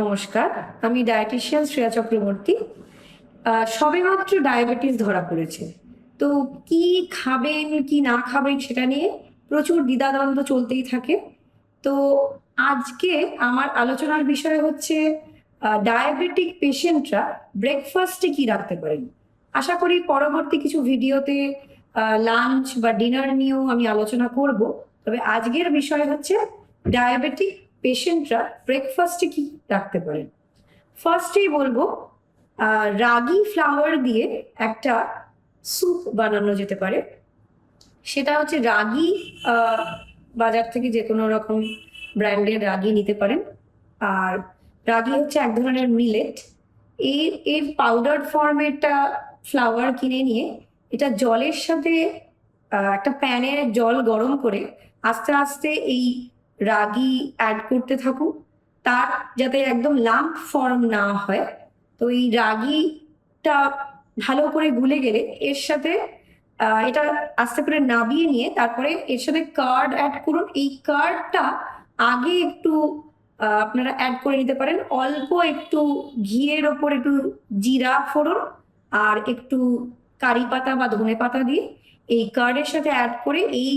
নমস্কার, আমি ডায়েটিশিয়ান শ্রেয়া চক্রবর্তী। সবেমাত্র ডায়াবেটিস ধরা পড়েছে। তো কি খাবেন, কি না খাবেন সেটা নিয়ে প্রচুর দ্বিধাদ্বন্দ্ব চলতেই থাকে। তো আজকে আমার আলোচনার বিষয় হচ্ছে ডায়াবেটিক পেশেন্টরা ব্রেকফাস্টে কি রাখতে পারেন? আশা করি পরবর্তী কিছু ভিডিওতে লাঞ্চ বা ডিনার নিয়েও আমি আলোচনা করব। তবে আজকের বিষয় হচ্ছে ডায়াবেটিক পেশেন্টরা ব্রেকফাস্টে কি রাখতে পারেন ফার্স্টেই বলব রাগি ফ্লাওয়ার দিয়ে একটা স্যুপ বানানো যেতে পারে। সেটা হচ্ছে রাগি বাজার থেকে যে কোনো রকম ব্র্যান্ডের রাগি নিতে পারেন। আর রাগি হচ্ছে এক ধরনের মিলেট এর এর পাউডার ফর্মেরটা ফ্লাওয়ার কিনে নিয়ে এটা জলের সাথে একটা প্যানে জল গরম করে আস্তে আস্তে এই রাগি অ্যাড করতে থাকুন। তার যাতে একদম লাম্প ফর্ম না হয়। তো এই রাগিটা ভালো করে গুলে গেলে এর সাথে এটা আস্তে করে নাবিয়ে নিয়ে তারপরে এর সাথে কার্ড অ্যাড করুন। এই কার্ডটা আগে একটু আপনারা অ্যাড করে নিতে পারেন। অল্প একটু ঘিয়ের ওপর একটু জিরা ফোড়ন আর একটু কারি পাতা বা ধনে পাতা দিয়ে এই কার্ডের সাথে অ্যাড করে এই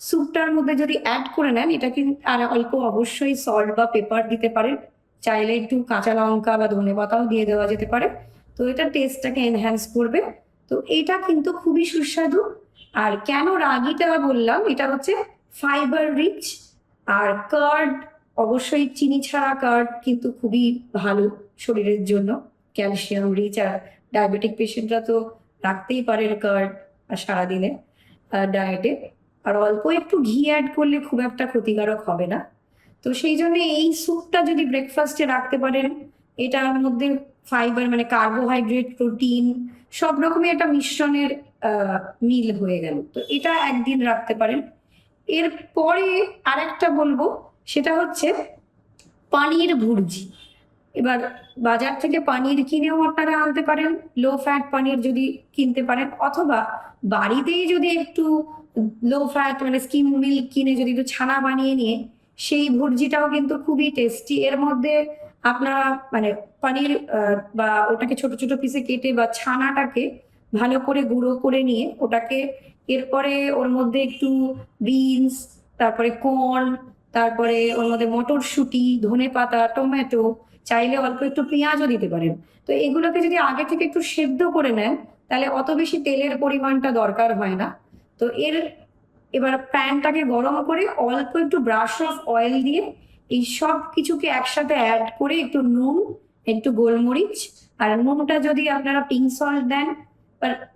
স্যুপটার মধ্যে যদি অ্যাড করে নেন, এটা কিন্তু আর অল্প অবশ্যই সল্ট বা পেপার দিতে পারেন। চাইলে একটু কাঁচা লঙ্কা বা ধনে পাতাও দিয়ে দেওয়া যেতে পারে। তো এটা টেস্টটাকে এনহ্যান্স করবে। তো এটা কিন্তু খুবই সুস্বাদু। আর কেন রাগিটা বললাম, এটা হচ্ছে ফাইবার রিচ আর কার্ড অবশ্যই চিনি ছাড়া কার্ড কিন্তু খুবই ভালো শরীরের জন্য। ক্যালসিয়াম রিচ আর ডায়াবেটিক পেশেন্টরা তো রাখতেই পারেন কার্ড সারাদিনে ডায়েটে আর অল্প একটু ঘি অ্যাড করলে খুব একটা ক্ষতিকারক হবে না। তো সেই জন্য এই স্যুপটা যদি ব্রেকফাস্টে রাখতে পারেন, এটার মধ্যে ফাইবার মানে কার্বোহাইড্রেট প্রোটিন সব রকমের একটা মিশ্রণের মিল হয়ে গেল। তো এটা একদিন রাখতে পারেন। এর এরপরে আরেকটা বলব, সেটা হচ্ছে পানির ভুর্জি। এবার বাজার থেকে পানির কিনেও আপনারা আনতে পারেন। লো ফ্যাট পানির যদি কিনতে পারেন, অথবা বাড়িতেই যদি একটু লো ফ্যাট মানে স্কিম মিল্ক কিনে যদি একটু ছানা বানিয়ে নিয়ে, সেই ভুর্জিটাও কিন্তু খুবই টেস্টি এর মধ্যে আপনারা মানে পানির বা ওটাকে ছোট ছোট পিসে কেটে বা ছানাটাকে ভালো করে গুঁড়ো করে নিয়ে ওটাকে এরপরে ওর মধ্যে একটু বিনস তারপরে কর্ন তারপরে ওর মধ্যে মটরশুঁটি, ধনে পাতা টমেটো চাইলে অল্প একটু পেঁয়াজও দিতে পারেন। তো এগুলোকে যদি আগে থেকে একটু সেদ্ধ করে নেন, তাহলে অত বেশি তেলের পরিমাণটা দরকার হয় না। তো এর এবার প্যানটাকে গরম করে অল্প একটু ব্রাশ অফ অয়েল দিয়ে এই সব কিছুকে একসাথে অ্যাড করে একটু নুন, একটু গোলমরিচ, আর নুনটা যদি আপনারা পিঙ্ক সল্ট দেন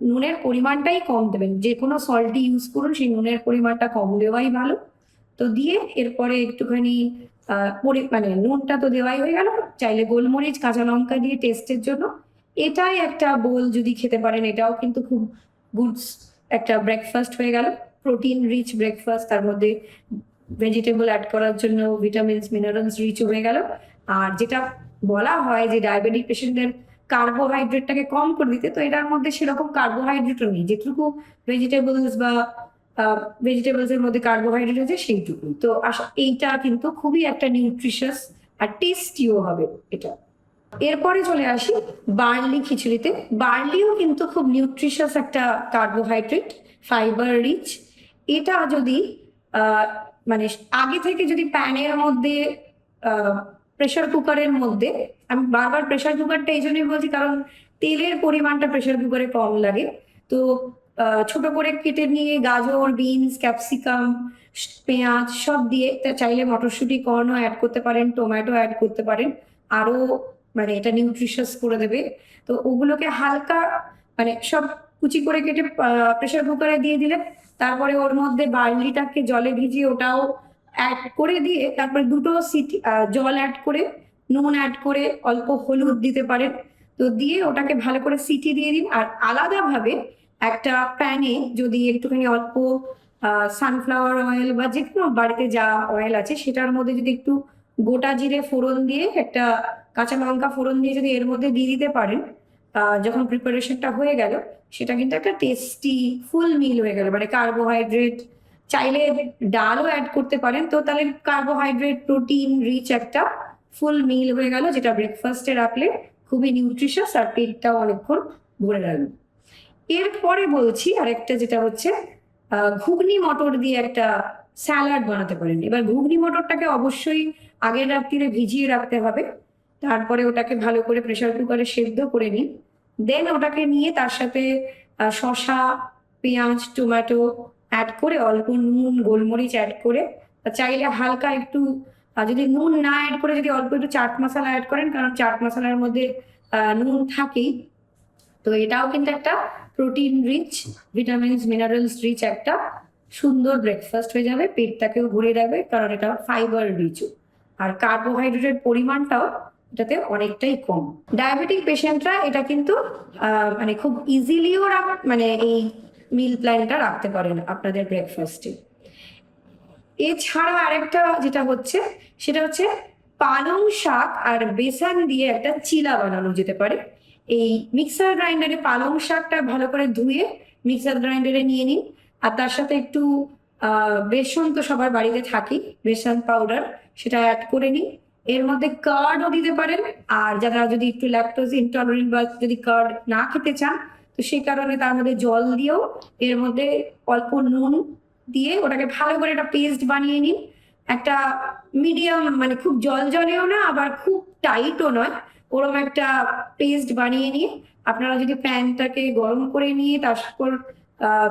নুনের পরিমাণটাই কম দেবেন। যে কোনো সল্টই ইউজ করুন, সেই নুনের পরিমাণটা কম দেওয়াই ভালো। তো দিয়ে এরপরে একটুখানি মানে নুনটা তো দেওয়াই হয়ে গেল। চাইলে গোলমরিচ, কাঁচা লঙ্কা দিয়ে টেস্টের জন্য। এটাই একটা বোল যদি খেতে পারেন, এটাও কিন্তু খুব গুড একটা ব্রেকফাস্ট হয়ে গেল। প্রোটিন রিচ ব্রেকফাস্ট তার মধ্যে ভেজিটেবল অ্যাড করার জন্য ভিটামিনস মিনারেলস রিচ হয়ে গেল। আর যেটা বলা হয় যে ডায়াবেটিক পেশেন্টদের কার্বোহাইড্রেটটাকে কম করে দিতে, তো এটার মধ্যে সেরকম কার্বোহাইড্রেটও নেই। যেটুকু ভেজিটেবলস বা ভেজিটেবলস এর মধ্যে কার্বোহাইড্রেট আছে সেইটুকু তো এইটা কিন্তু খুবই একটা নিউট্রিশাস আর টেস্টিও হবে এটা। এরপরে চলে আসি বার্লি খিচুড়িতে। বার্লিও কিন্তু খুব নিউট্রিশাস একটা কার্বোহাইড্রেট ফাইবার রিচ এটা যদি মানে আগে থেকে যদি প্যানের মধ্যে প্রেসার কুকারের মধ্যে, আমি বারবার প্রেশার কুকারটা এই জন্যই বলছি কারণ তেলের পরিমাণটা প্রেসার কুকারে কম লাগে। তো ছোট করে কেটে নিয়ে গাজর বিনস ক্যাপসিকাম পেঁয়াজ সব দিয়ে চাইলে মটরশুঁটি কর্নও অ্যাড করতে পারেন টমেটো অ্যাড করতে পারেন। আরও মানে এটা নিউট্রিশাস করে দেবে। তো ওগুলোকে হালকা মানে সব কুচি করে কেটে প্রেসার কুকারে দিয়ে দিলেন তারপরে ওর মধ্যে বার্লিটাকে জলে ভিজিয়ে ওটাও অ্যাড করে দিয়ে তারপরে দুটো সিটি জল অ্যাড করে, নুন অ্যাড করে, অল্প হলুদ দিতে পারেন তো দিয়ে ওটাকে ভালো করে সিটি দিয়ে দিন। আর আলাদাভাবে একটা প্যানে যদি একটুখানি অল্প সানফ্লাওয়ার অয়েল বা যে কোনো বাড়িতে যা অয়েল আছে সেটার মধ্যে যদি একটু গোটা জিরে ফোড়ন দিয়ে একটা কাঁচা লঙ্কা ফোড়ন দিয়ে যদি এর মধ্যে দিয়ে দিতে পারেন যখন প্রিপারেশনটা হয়ে গেল, সেটা কিন্তু একটা টেস্টি ফুল মিল হয়ে গেল। মানে কার্বোহাইড্রেট চাইলে ডালও অ্যাড করতে পারেন। তো তাহলে কার্বোহাইড্রেট প্রোটিন রিচ একটা ফুল মিল হয়ে গেল, যেটা ব্রেকফাস্টে রাখলে খুবই নিউট্রিশাস আর পেটটাও অনেকক্ষণ ভরে রাখবে। এরপরে বলছি আরেকটা, যেটা হচ্ছে ঘুগনি মটর দিয়ে একটা স্যালাড বানাতে পারেন। এবার ঘুগনি মটরটাকে অবশ্যই আগের রাত্রিরে ভিজিয়ে রাখতে হবে। তারপরে ওটাকে ভালো করে প্রেসার কুকারে সেদ্ধ করে নিন। দেন ওটাকে নিয়ে তার সাথে শসা, পেঁয়াজ টমেটো অ্যাড করে অল্প নুন, গোলমরিচ অ্যাড করে চাইলে হালকা একটু যদি নুন না অ্যাড করে যদি অল্প একটু চাট মশলা অ্যাড করেন, কারণ চাট মশলার মধ্যে নুন থাকেই। তো এটাও কিন্তু একটা protein rich vitamins minerals rich একটা সুন্দর ব্রেকফাস্ট হয়ে যাবে। পেটটাকেও ভরে রাখবে কারণ এটা ফাইবার রিচও আর কার্বোহাইড্রেটের পরিমাণটাও এটাতে অনেকটাই কম। ডায়াবেটিক পেশেন্টরা এটা কিন্তু মানে খুব ইজিলিও মানে এই মিল প্ল্যানটা রাখতে পারেন আপনাদের ব্রেকফাস্টে এছাড়া আরেকটা যেটা হচ্ছে, সেটা হচ্ছে পালং শাক আর বেসন দিয়ে একটা চিলা বানানো যেতে পারে। এই মিক্সার গ্রাইন্ডারে পালং শাকটা ভালো করে ধুয়ে মিক্সার গ্রাইন্ডারে নিয়ে নিন। আর তার সাথে একটু বেসন তো সবার বাড়িতে থাকি বেসন পাউডার সেটা অ্যাড করে নিন এর মধ্যে কার্ডও দিতে পারেন। আর যারা যদি একটু ল্যাকটোজ ইনটলারেন্ট বা যদি কার্ড না খেতে চান, তো সেই কারণে তার মধ্যে জল দিয়েও এর মধ্যে অল্প নুন দিয়ে ওটাকে ভালো করে একটা পেস্ট বানিয়ে নিন। একটা মিডিয়াম মানে খুব জল জলেও না, আবার খুব টাইটও নয়। ওরকম একটা পেস্ট বানিয়ে নিয়ে আপনারা যদি প্যানটাকে গরম করে নিয়ে তার উপর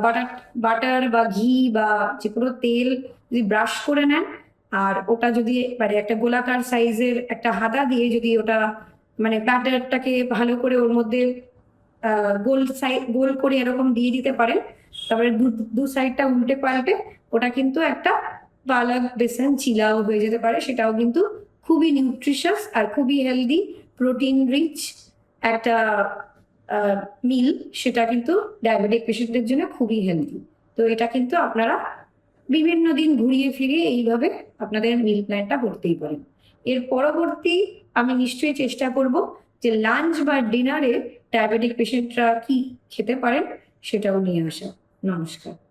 বাটার বাটার বা ঘি বা যে কোনো তেল যদি ব্রাশ করে নেন আর ওটা যদি মানে একটা গোলাকার সাইজের একটা হাতা দিয়ে যদি ওটা মানে ব্যাটারটাকে ভালো করে ওর মধ্যে গোল সাইড গোল করে এরকম দিয়ে দিতে পারেন, তারপরে দু দু সাইডটা উল্টে পাল্টে ওটা কিন্তু একটা পালক বেসন চিলাও হয়ে যেতে পারে। সেটাও কিন্তু খুবই নিউট্রিশাস আর খুবই হেলদি প্রোটিন রিচ একটা মিল সেটা কিন্তু ডায়াবেটিক পেশেন্টদের জন্য খুবই হেলদি তো এটা কিন্তু আপনারা বিভিন্ন দিন ঘুরিয়ে ফিরিয়ে এইভাবে আপনাদের মিল প্ল্যানটা করতেই পারেন। এর পরবর্তী আমি নিশ্চয়ই চেষ্টা করব যে লাঞ্চ বা ডিনারে ডায়াবেটিক পেশেন্টরা কি খেতে পারেন সেটাও নিয়ে আসা। নমস্কার।